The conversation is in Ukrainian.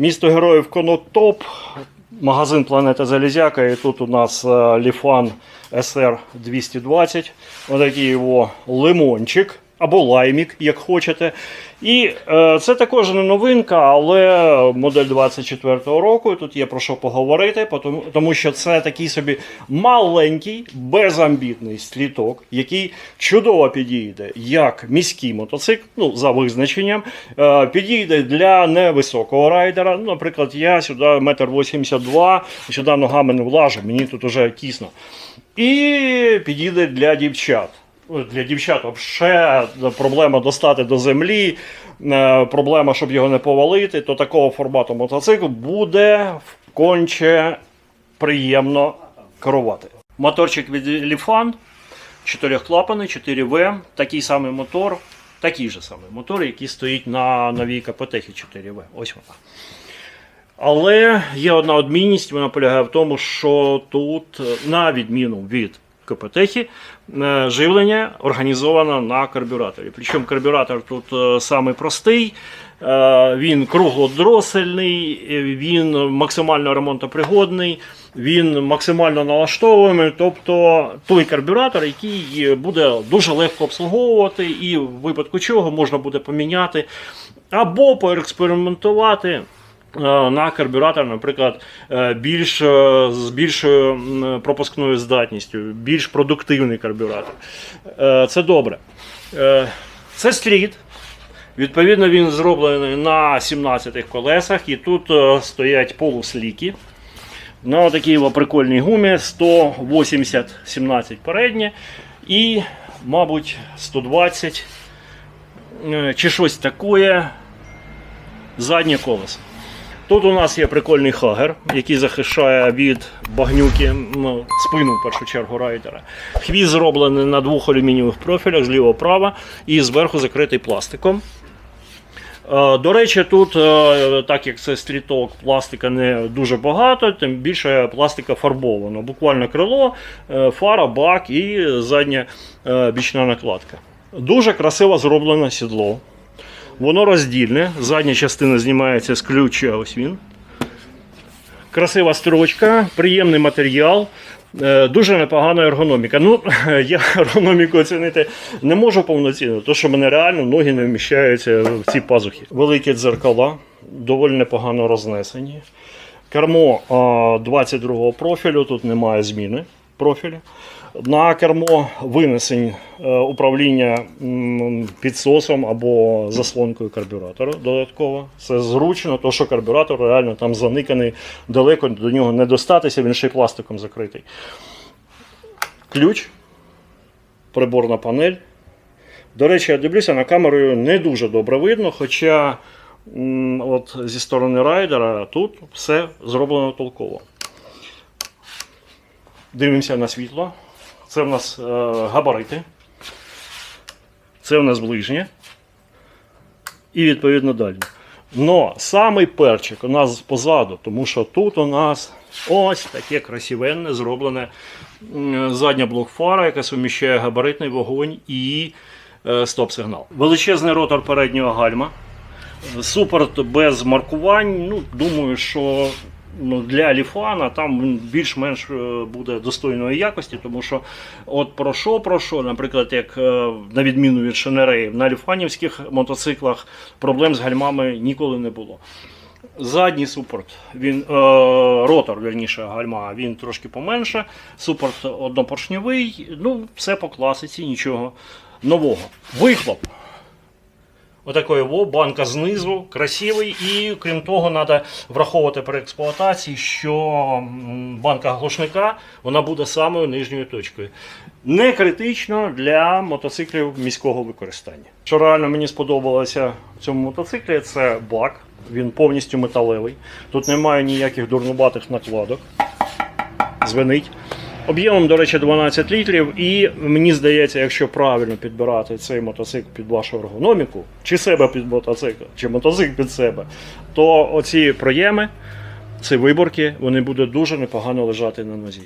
Місто героїв Конотоп, магазин Планета Залізяка. І тут у нас е, Ліфан SR 220. Отакий його лимончик або лаймік, як хочете. І е, це також не новинка, але модель 24-го року. Тут є про що поговорити, тому, тому що це такий собі маленький, безамбітний сліток, який чудово підійде як міський мотоцикл, ну за визначенням, е, підійде для невисокого райдера. Ну, наприклад, я сюди 1,82 м, сюди ногами не влажу, мені тут уже тісно. І підійде для дівчат. Для дівчат взагалі проблема достати до землі, е, проблема, щоб його не повалити, то такого формату мотоцикл буде конче приємно керувати. Моторчик від Lifan, 4-клапаний, 4В, такий самий мотор, такий же самий мотор, який стоїть на новій КПТ 4В. Ось вона. Але є одна відмінність, вона полягає в тому, що тут, е, на відміну від КПТХи, е, живлення організовано на карбюраторі. Причому карбюратор тут е, самий простий, е, він круглодросельний, він максимально ремонтопригодний, він максимально налаштовуємий, тобто той карбюратор, який буде дуже легко обслуговувати, і в випадку чого можна буде поміняти або поекспериментувати. Е, на карбюратор, наприклад, е, більш е, з більшою пропускною здатністю, більш продуктивний карбюратор. Це добре. Це стріт. Відповідно, він зроблений на 17 колесах, і тут стоять полусліки. На такій прикольній гумі 180 17 переднє і, мабуть, 120 е, чи щось таке заднє колесо. Тут у нас є прикольний хагер, який захищає від багнюки ну, спину в першу чергу райдера. Хвіст зроблений на двох алюмінієвих профілях зліва права і зверху закритий пластиком. Е, До речі, тут, е, так як це стріток, пластика не дуже багато, тим більше пластика фарбовано. Буквально крило, е, фара, бак і задня бічна накладка. Дуже красиво зроблене сідло. Воно роздільне, задня частина знімається з ключа, ось він. Красива строчка, приємний матеріал, е, дуже непогана ергономіка. Ну, я ергономіку оцінити не можу повноцінно, тому що мене реально ноги не вміщаються в ці пазухи. Великі дзеркала, доволі непогано рознесені. Кермо 22-го профілю, тут немає зміни профілю. На кермо винесень е, управління підсосом або заслонкою карбюратора додатково. Це зручно, тому що карбюратор реально там заниканий, далеко до нього не достатися, він ще й пластиком закритий. Ключ, приборна панель. До речі, я дивлюся на камерою не дуже добре видно, хоча от зі сторони райдера тут все зроблено толково. Дивимося на світло. Це в нас е, габарити. Це в нас ближнє. І відповідно далі. Но самий перчик у нас позаду, тому що тут у нас ось таке красивенне зроблене м, задня блокфара, яка суміщає габаритний вогонь і е, стоп-сигнал. Величезний ротор переднього гальма. Супорт без маркувань. Ну, думаю, що ну, для Ліфана там він більш-менш е, буде достойної якості, тому що от про що, про що, наприклад, як е, на відміну від Шенереїв, на ліфанівських мотоциклах проблем з гальмами ніколи не було. Задній супорт, він, е, ротор, верніше, гальма, він трошки поменше. Супорт однопоршньовий, ну, все по класиці, нічого нового. Вихлоп. Отакої банка знизу, красивий, і крім того, треба враховувати при експлуатації, що банка глушника вона буде самою нижньою точкою. Не критично для мотоциклів міського використання. Що реально мені сподобалося в цьому мотоциклі, це бак. Він повністю металевий. Тут немає ніяких дурнуватих накладок. Звенить. Об'ємом, до речі, 12 літрів, і мені здається, якщо правильно підбирати цей мотоцикл під вашу ергономіку, чи себе під мотоцикл, чи мотоцикл під себе, то оці проєми, ці виборки, вони будуть дуже непогано лежати на нозі.